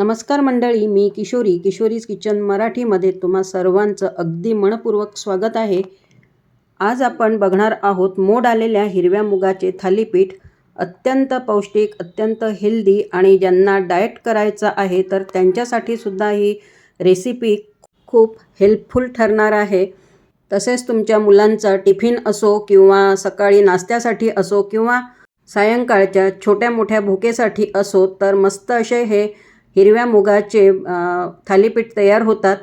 नमस्कार मंडळी मी किशोरी किशोरीज किचन मराठीमध्ये तुम्हा सर्वांचं अगदी मनपूर्वक स्वागत आहे. आज आपण बघणार आहोत मोड आलेल्या हिरव्या मुगाचे थालीपीठ. अत्यंत पौष्टिक अत्यंत हेल्दी आणि ज्यांना डाएट करायचं आहे तर त्यांच्यासाठी सुद्धा ही रेसिपी खूप हेल्पफुल ठरणार आहे. तसेच तुमच्या मुलांचा टिफिन असो किंवा सकाळी नाश्त्यासाठी असो किंवा सायंकाळच्या छोट्या मोठ्या भुकेसाठी असो तर मस्त असे हे हिरव्या मुगाचे थालीपीठ तयार होतात.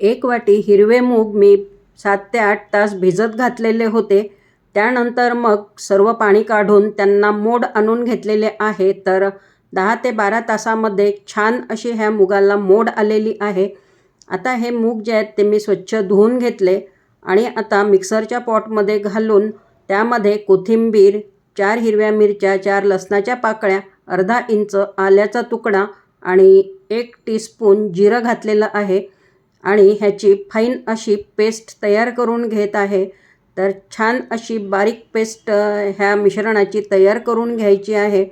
एक वाटी हिरवे मूग मी सात ते आठ तास भिजत घातलेले होते. त्यानंतर मग सर्व पाणी काढून त्यांना मोड आणून घेतलेले आहे. तर दहा ते बारा तासामध्ये छान अशी ह्या मुगाला मोड आलेली आहे. आता हे मूग जे आहेत ते मी स्वच्छ धुवून घेतले आणि आता मिक्सरच्या पॉटमध्ये घालून त्यामध्ये कोथिंबीर चार हिरव्या मिरच्या चार लसणाच्या पाकळ्या अर्धा इंच आल्याचा तुकडा आणि एक टीस्पून जिरं घातलेलं आहे. आणि ह्याची फाईन अशी पेस्ट तयार करून घेत आहे. तर छान अशी बारीक पेस्ट ह्या मिश्रणाची तयार करून घ्यायची आहे.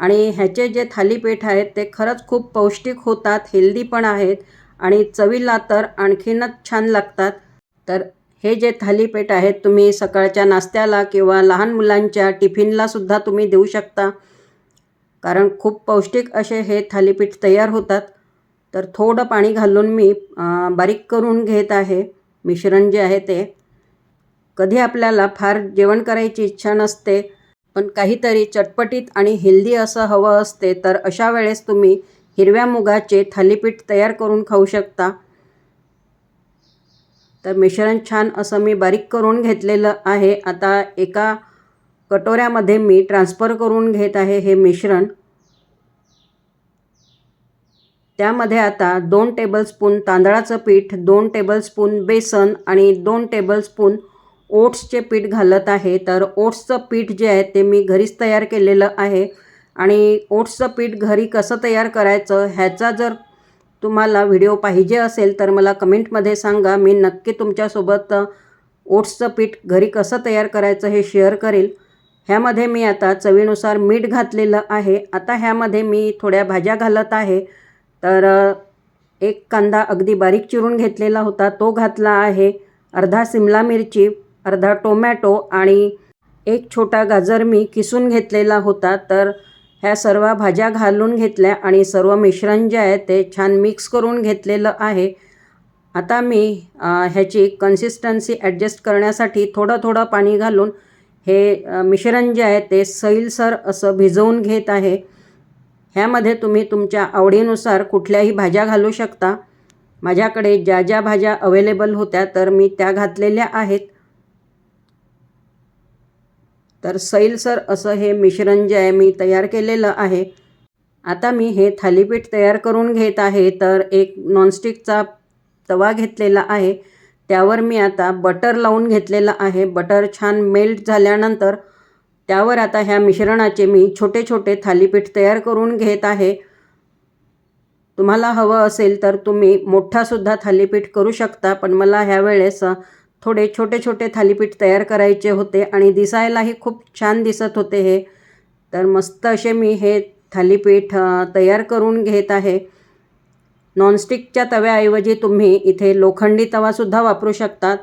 आणि ह्याचे जे थालीपीठ आहेत ते खरंच खूप पौष्टिक होतात हेल्दी पण आहेत. आणि चवीला तर आणखीनच छान लागतात. तर हे जे थालीपीठ आहेत तुम्ही सकाळच्या नाश्त्याला किंवा लहान मुलांच्या टिफिनलासुद्धा तुम्ही देऊ शकता. कारण खूप पौष्टिक असे हे थालीपीठ तयार होतात. तर थोडं पाणी घालून मी बारीक करून घेत आहे. मिश्रण जे आहे ते. कधी आपल्याला फार जेवण करायची इच्छा नसते पण काहीतरी चटपटीत आणि हेल्दी असं हवं असते तर अशा वेळेस तुम्ही हिरव्या मुगाचे थालीपीठ तयार करून खाऊ शकता. तर मिश्रण छान असं मी बारीक करून घेतलेलं आहे. आता एका कटोऱ्यामध्ये मी ट्रान्सफर करून घेत आहे हे मिश्रण. त्यामध्ये आता दोन टेबलस्पून तांदळाचं पीठ दोन टेबलस्पून बेसन आणि दोन टेबलस्पून ओट्सचे पीठ घालत आहे. तर ओट्सचं पीठ जे आहे ते मी घरीच तयार केलेलं आहे. आणि ओट्सचं पीठ घरी कसं तयार करायचं ह्याचा जर तुम्हाला व्हिडिओ पाहिजे असेल तर मला कमेंटमध्ये सांगा. मी नक्की तुमच्यासोबत ओट्सचं पीठ घरी कसं तयार करायचं हे शेअर करेल. ह्यामध्ये मी आता चवीनुसार मीठ घातलेलं आहे. आता ह्यामध्ये मी थोड्या भाज्या घालत आहे. तर एक कांदा अगदी बारीक चिरून घेतलेला होता. तो घातला आहे. अर्धा सिमला मिरची अर्धा टोमॅटो आणि एक छोटा गाजर मी किसून घेतलेला होता. तर ह्या सर्व भाज्या घालून घेतल्या आणि सर्व मिश्रण जे आहे ते छान मिक्स करून घेतलेलं आहे. आता मी ह्याची कन्सिस्टन्सी ॲडजस्ट करण्यासाठी थोडं थोडं पाणी घालून हे मिश्रण जे आहे ते सैलसर असं भिजवून घेत आहे. ह्यामध्ये तुम्ही तुमच्या आवडीनुसार कुठल्याही भाज्या घालू शकता. माझ्याकडे ज्या ज्या भाज्या अवेलेबल होत्या तर मी त्या घातलेल्या आहेत. तर सैलसर असं हे मिश्रण जे आहे मी तयार केलेलं आहे. आता मी हे थालीपीठ तयार करून घेत आहे. तर एक नॉनस्टिकचा तवा घेतलेला आहे. त्यावर मी आता बटर लावून घेतलेलं आहे. बटर छान मेल्ट झाल्यानंतर त्यावर आता ह्या मिश्रणाचे मी छोटे छोटे थालीपीठ तयार करून घेत आहे. तुम्हाला हवं असेल तर तुम्ही मोठासुद्धा थालीपीठ करू शकता पण मला ह्यावेळेस वेळेस थोडे छोटे छोटे थालीपीठ तयार करायचे होते आणि दिसायलाही खूप छान दिसत होते हे. तर मस्त असे मी हे थालीपीठ तयार करून घेत आहे. नॉनस्टिकच्या तव्याऐवजी तुम्ही इथे लोखंडी तवासुद्धा वापरू शकतात.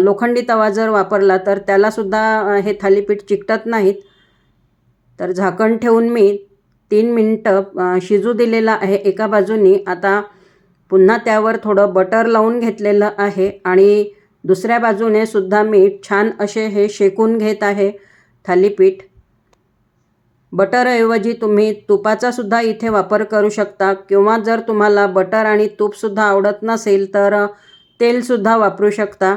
लोखंडी तवा जर वापरला तर त्यालासुद्धा हे थालीपीठ चिकटत नाहीत. तर झाकण ठेवून मी तीन मिनटं शिजू दिलेलं आहे एका बाजूनी. आता पुन्हा त्यावर थोडं बटर लावून घेतलेलं आहे आणि दुसऱ्या बाजूने सुद्धा मी छान असे हे शेकून घेत आहे थालीपीठ. बटरऐवजी तुम्ही तुपाचा सुद्धा इथे वापर करू शकता. किंवा जर तुम्हाला बटर आणि तूपसुद्धा आवडत नसेल तर तेलसुद्धा वापरू शकता.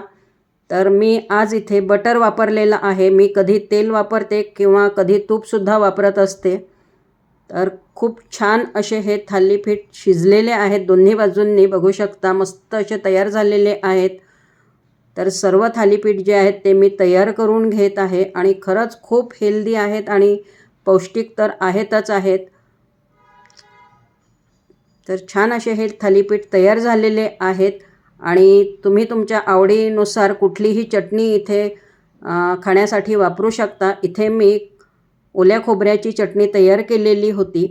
तर मी आज इथे बटर वापरलेलं आहे. मी कधी तेल वापरते किंवा कधी तूपसुद्धा वापरत असते. तर खूप छान असे हे थालीपीठ शिजलेले आहेत. दोन्ही बाजूंनी बघू शकता मस्त असे तयार झालेले आहेत. तर सर्व थालीपीठ जे आहेत ते मी तयार करून घेत आहे. आणि खरंच खूप हेल्दी आहेत आणि पौष्टिक तर आहेतच आहेत. तर छान असे हे थालीपीठ तयार झालेले आहेत आणि तुम्ही तुमच्या आवडीनुसार कुठलीही चटणी इथे खाण्यासाठी वापरू शकता. इथे मी ओल्या खोबऱ्याची चटणी तयार केलेली होती.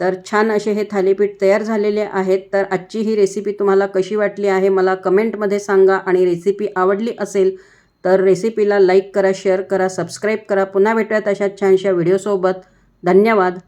तर छान असे हे थालीपीठ तयार झालेले आहेत. तर आजची ही रेसिपी तुम्हाला कशी वाटली आहे? मला कमेंटमध्ये सांगा आणि रेसिपी आवडली असेल तर रेसिपीला लाईक करा शेअर करा सबस्क्राईब करा. पुन्हा भेटूयात अशा छानशा व्हिडिओसोबत धन्यवाद.